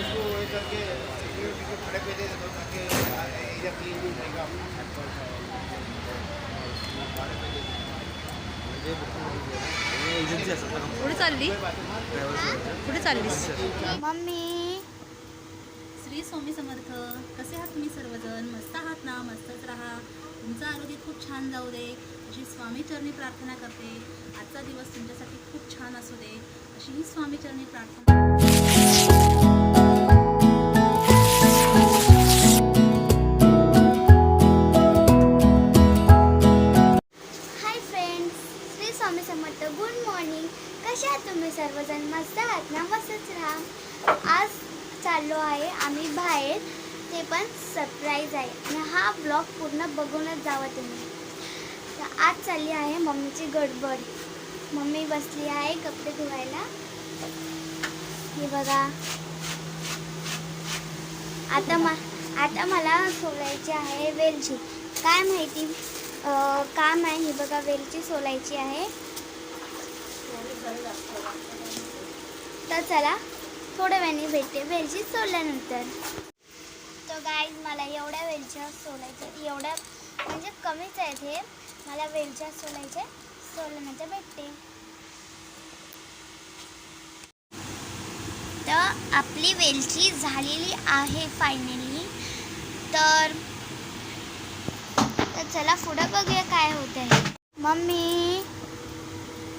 उसको ये करके सिक्योरिटी के खड़े पे दे हूँ ताकि एरिया क्लीन भी रहेगा दे कुठे चालली? ट्रॅव्हल्स कुठे चाललीस? मम्मी. श्री स्वामी समर्थ कसे आहात तुम्ही सर्वजण? मस्त आहात ना? मस्तच राहा. तुमचं आरोग्य खूप छान जाऊ दे. अशी स्वामीचरणी प्रार्थना करते. आजचा दिवस तुमच्यासाठी खूप छान असू दे. अशी ही स्वामीचरणी प्रार्थना स्वामी समर्थ गुड मॉर्निंग. कसे आहात तुम्ही सर्वजण? मस्त आहात ना? मस्तच राहा. आज चाललो आहे आम्ही बाहेर. ते पण सरप्राईज आहे. आणि हा ब्लॉग पूर्ण बघूनच जावा तुम्ही. तर आज चालली आहे मम्मीची गडबड. मम्मी बसली आहे कपडे धुवायला. हे बघा. आता मा आता मला सोडायची आहे वेलची. काय माहिती? काम आहे. ही बघा वेलची सोलायची आहे. तर चला थोड्या वेळाने भेटते. वेलची सोडल्यानंतर तर गाईज मला एवढ्या वेलच्या सोलायच्या एवढ्या म्हणजे कमीच आहेत हे. मला वेलच्या सोलायच्या सोलल्यानंतर भेटते. तर आपली वेलची झालेली आहे फायनली तर चला पुढं बघूया काय होत आहे मम्मी.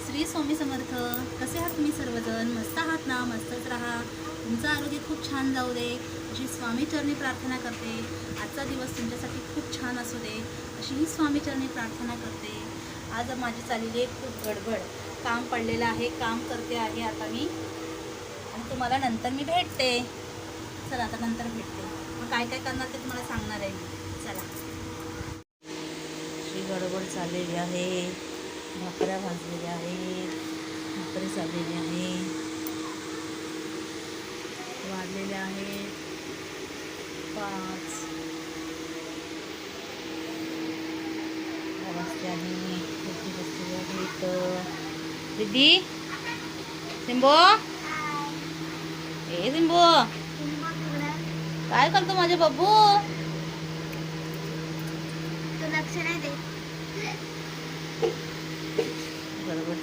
श्री स्वामी समर्थ कसे आहात तुम्ही सर्वजण? मस्त आहात ना? मस्तच राहा. तुमचं आरोग्य खूप छान जाऊ दे. अशी स्वामीचरणी प्रार्थना करते. आजचा दिवस तुमच्यासाठी खूप छान असू दे. अशी ही स्वामीचरणी प्रार्थना करते. आज माझी चाललेली आहे खूप गडबड. काम पडलेलं आहे काम करते आहे आता मी. आणि तुम्हाला नंतर मी भेटते. चला आता नंतर भेटते. मग काय काय करणार ते तुम्हाला सांगणार आहे मी. चला. गडबड चाललेली आहे. भाकऱ्या भाजलेल्या आहेत. भाकरी चाललेली आहे. वाढलेल्या आहेत. पाच. आहे. मोठी बसलेली दीदी? सिंबो? ए सिंबो. काय करतो माझे बाबू? तू लक्ष नाही दे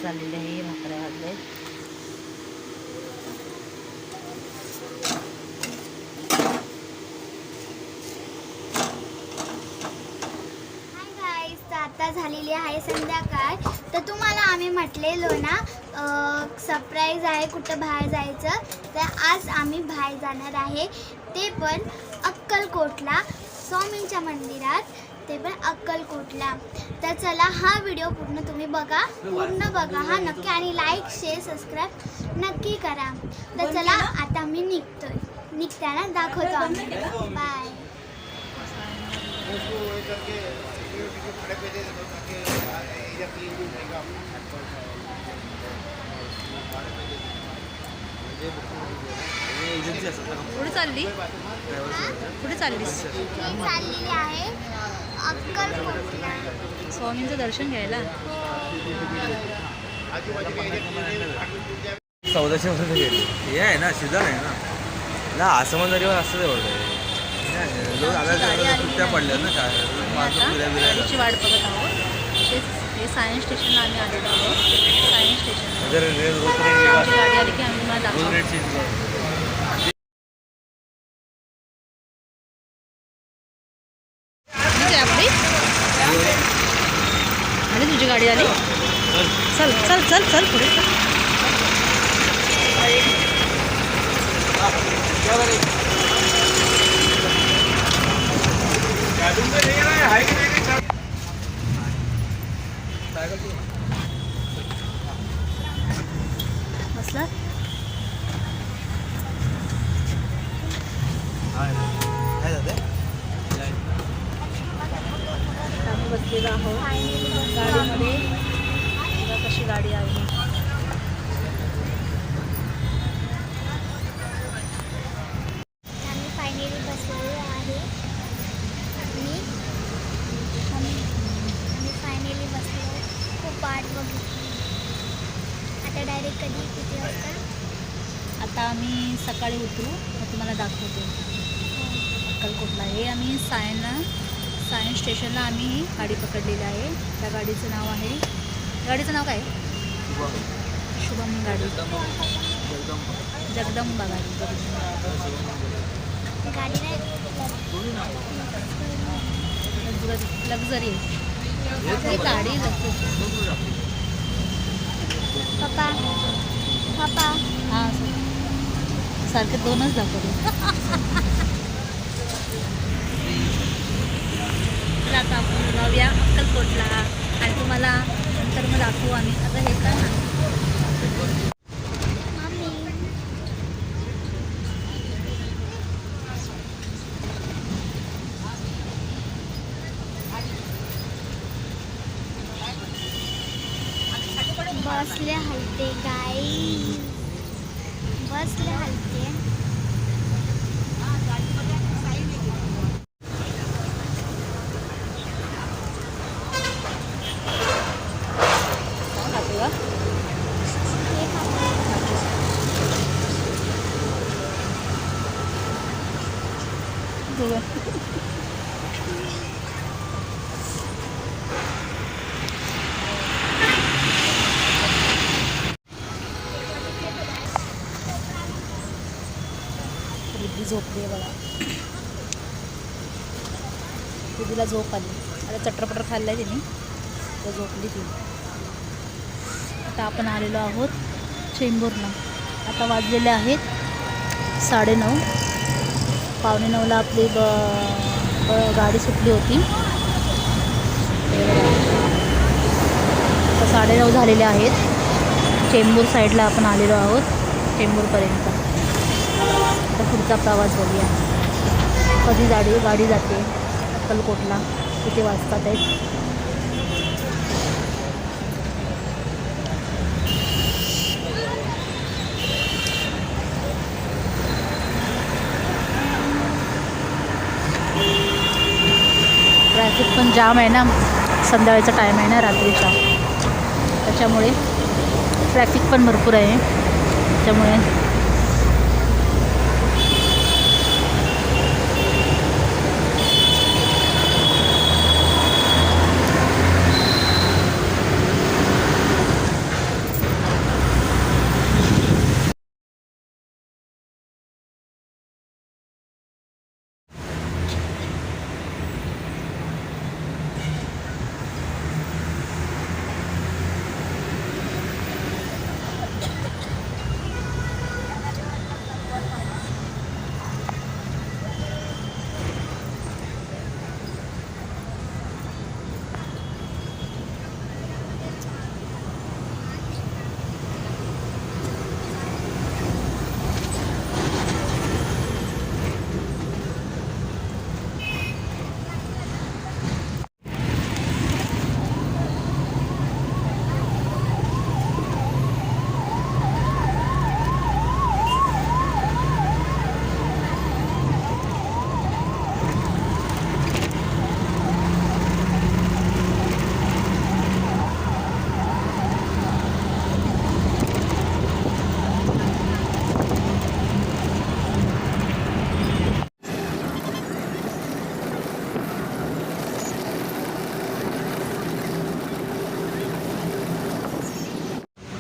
गडबड चाललेली आहे भाकऱ्या वाजले आता झालेली आहे संध्याकाळ. तर तुम्हाला आम्ही म्हटलेलो ना सरप्राईज आहे कुठं बाहेर जायचं. तर आज आम्ही बाहेर जाणार आहे. ते पण अक्कलकोटला स्वामींच्या मंदिरात. ते पण अक्कलकोटला तर चला हा व्हिडिओ पूर्ण तुम्ही बघा. पूर्ण बघा हा नक्की. आणि लाईक शेअर सबस्क्राईब नक्की करा. तर चला आता मी निघतोय. निघताना दाखवतो आम्ही बाय उसको ये करके सिक्योरिटी के खड़े पे दे देता ताकि एरिया क्लीन भी रहेगा भाड़े पे दे देता एजन्सी असतात ना कुठे चालली चाललीस? मी चाललेली आहे. अक्कलकोटला स्वामींचं दर्शन घ्यायला? मिल चौदाशे मध्ये गेली. हे आहे ना सीझन आहे ना. ना आसमंदरीवर असतं एवढं लोक आता गाडी आली सुट्ट्या पडल्या ना काय गाडीची वाट बघत आहोत. तेच हे सायन्स स्टेशनला आम्ही आलेलो आहोत. सायन्स स्टेशन जर आमची गाडी आली की आम्ही तुम्हाला रोज आणि तुझी गाडी आली? चल चल चल चल पुढे. बसला काय जाते आम्ही बसलेलो आहोत गाडीमध्ये बघा कशी गाडी आहे आम्ही फायनली बसलेलो आहे मी आम्ही आम्ही फायनली बसलो खूप वाट बघितली आता डायरेक्ट कधी किती वाजता? आता आम्ही सकाळी उतरू मग तुम्हाला दाखवतो. अक्कलकोटला हे आम्ही सायनला सायन स्टेशनला आम्ही गाडी पकडलेली आहे. त्या गाडीचं नाव आहे. गाडीचं नाव काय? शुभम गाडी. जगदंबा गाडी. गाडी नाही लक्झरी. ही गाडी लक्झरी. पप्पा. पप्पा. हां सारखे दोनच दाखवले. आता आपण जाऊया अक्कलकोटला. आणि तुम्हाला नंतर मग दाखवू आम्ही. आता हे का बसले हलते गाई बसले हलते Thank you. हे झोपली आहे बघा. तिला झोप आली. आता चटरपटर खाल्लं आहे तिने. तर झोपली ती. आता आपण आलेलो आहोत चेंबूरला. आता वाजलेले आहेत साडेनऊ. पावणे नऊला आपली ब गाडी सुटली होती. साडेनऊ झालेले आहेत. चेंबूर साईडला आपण आलेलो आहोत. चेंबूरपर्यंत. तर पुढचा प्रवास बघूया. कधी गाडी गाडी जाते अक्कलकोटला. किती वाजतात आहेत ट्रॅफिक पण जाम आहे ना. संध्याकाळचा टाईम आहे ना रात्रीचा. त्याच्यामुळे ट्रॅफिक पण भरपूर आहे. त्यामुळे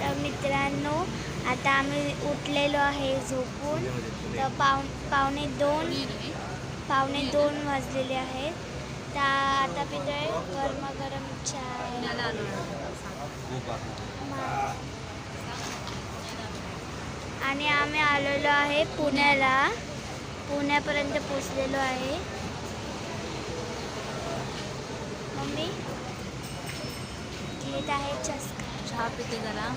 तर मित्रांनो आता आम्ही उठलेलो आहे झोपून. तर पाव पावणे दोन पावणे दोन वाजलेले आहेत. तर आता पिढं गरम गरम चाय. मा- आणि आम्ही आलेलो आहे पुण्याला. पुण्यापर्यंत पोचलेलो आहे. मम्मी? घेत आहे चस्का. चहा पिते जरा.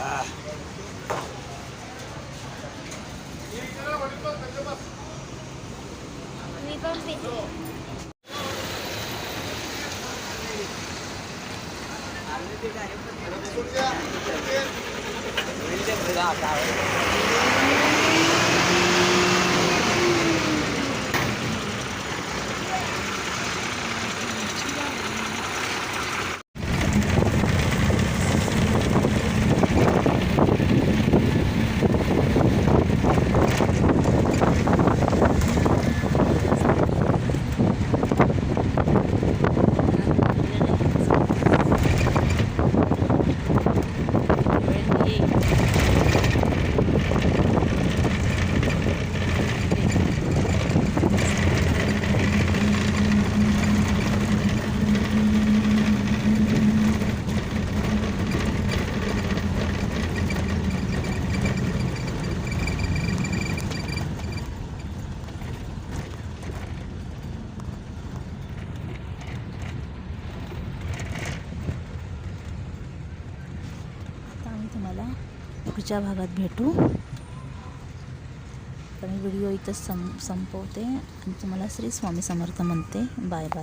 Ah. Ini pamit. Alhamdulillah. Alhamdulillah. पुढच्या भागात भेटू. तर मी व्हिडिओ इथं सं संपवते आणि तुम्हाला श्री स्वामी समर्थ म्हणते. Bye bye.